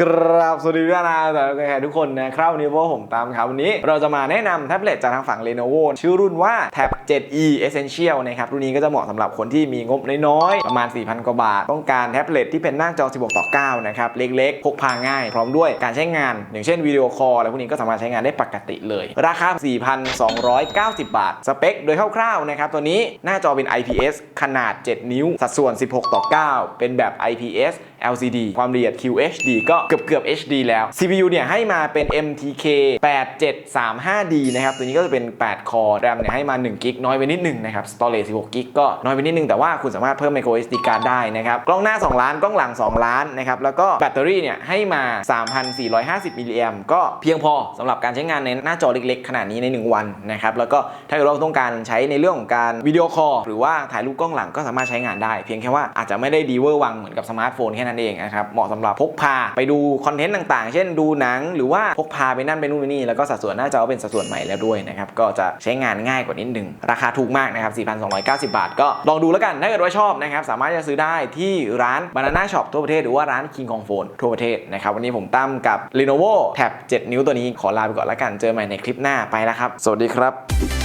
กราบสวัสดีทุกท่นนะแต่แขกทุกคนนะครับวันนี้พวกผมตามครับวันนี้เราจะมาแนะนำแท็บเล็ตจากทางฝั่ง Lenovo ชื่อรุ่นว่า Tab 7e Essential นะครับรุ่นนี้ก็จะเหมาะสำหรับคนที่มีงบน้อยๆ ประมาณ 4,000 กว่าบาท ต้องการแท็บเล็ตที่เป็นหน้าจอ 16 ต่อ 9 นะครับ เล็กๆ พกพาง่าย พร้อมด้วยการใช้งาน อย่างเช่นวิดีโอคอลอะไรพวกนี้ก็สามารถใช้งานได้ปกติเลย ราคา 4,290 บาท สเปคโดยคร่าวๆนะครับตัวนี้หน้าจอเป็น IPS ขนาด 7 นิ้ว สัดส่วน 16 ต่อ 9 เป็นแบบ IPS LCD ความละเอียด QHD ก็เกือบเกือบ HD แล้ว CPU เนี่ยให้มาเป็น MTK 8735D นะครับ ตัวนี้ก็จะเป็น 8 คอร์ RAM เนี่ยให้มา1กิกน้อยไปนิดหนึ่งนะครับ Storage 16กิกก็น้อยไปนิดหนึ่งแต่ว่าคุณสามารถเพิ่ม micro SD card ได้นะครับ กล้องหน้า 2 ล้าน กล้องหลัง 2 ล้านนะครับ แล้วก็แบตเตอรี่เนี่ยให้มา 3,450มิลลิแอมก็เพียงพอสำหรับการใช้งานในหน้าจอเล็กๆ ขนาดนี้ใน 1 วันนะครับ แล้วก็ถ้าเกิดเราต้องการใช้ในเรื่องของการวิดีโอคอลหรือว่าถ่ายรูปกล้องหลังก็สามารถใช้งานได้ เพียงแค่ว่าอาจจะไม่ได้ดีเวอร์วังเหมือนกับสมาร์ทโฟนแค่นั้นเองนะครับเหมาะสำหรับพกพาไปดูคอนเทนต์ต่างๆ เช่นดูหนังหรือว่าพกพาไปนั่นไปนู่นไปนี่แล้วก็สัดส่วนหน้าจอเป็นสัดส่วนใหม่แล้วด้วยนะครับก็จะใช้งานง่ายกว่านิดนึง ราคาถูกมากนะครับ 4,290 บาท ก็ลองดูแล้วกันถ้าเกิดว่าชอบนะครับสามารถจะซื้อได้ที่ร้าน Banana Shop ทั่วประเทศหรือว่าร้าน King Kong Phone ทั่วประเทศนะครับวันนี้ผมตั้มกับ Lenovo Tab 7 นิ้วตัวนี้ขอลาไปก่อนแล้วกันเจอใหม่ในคลิปหน้าไปแล้วครับ สวัสดีครับ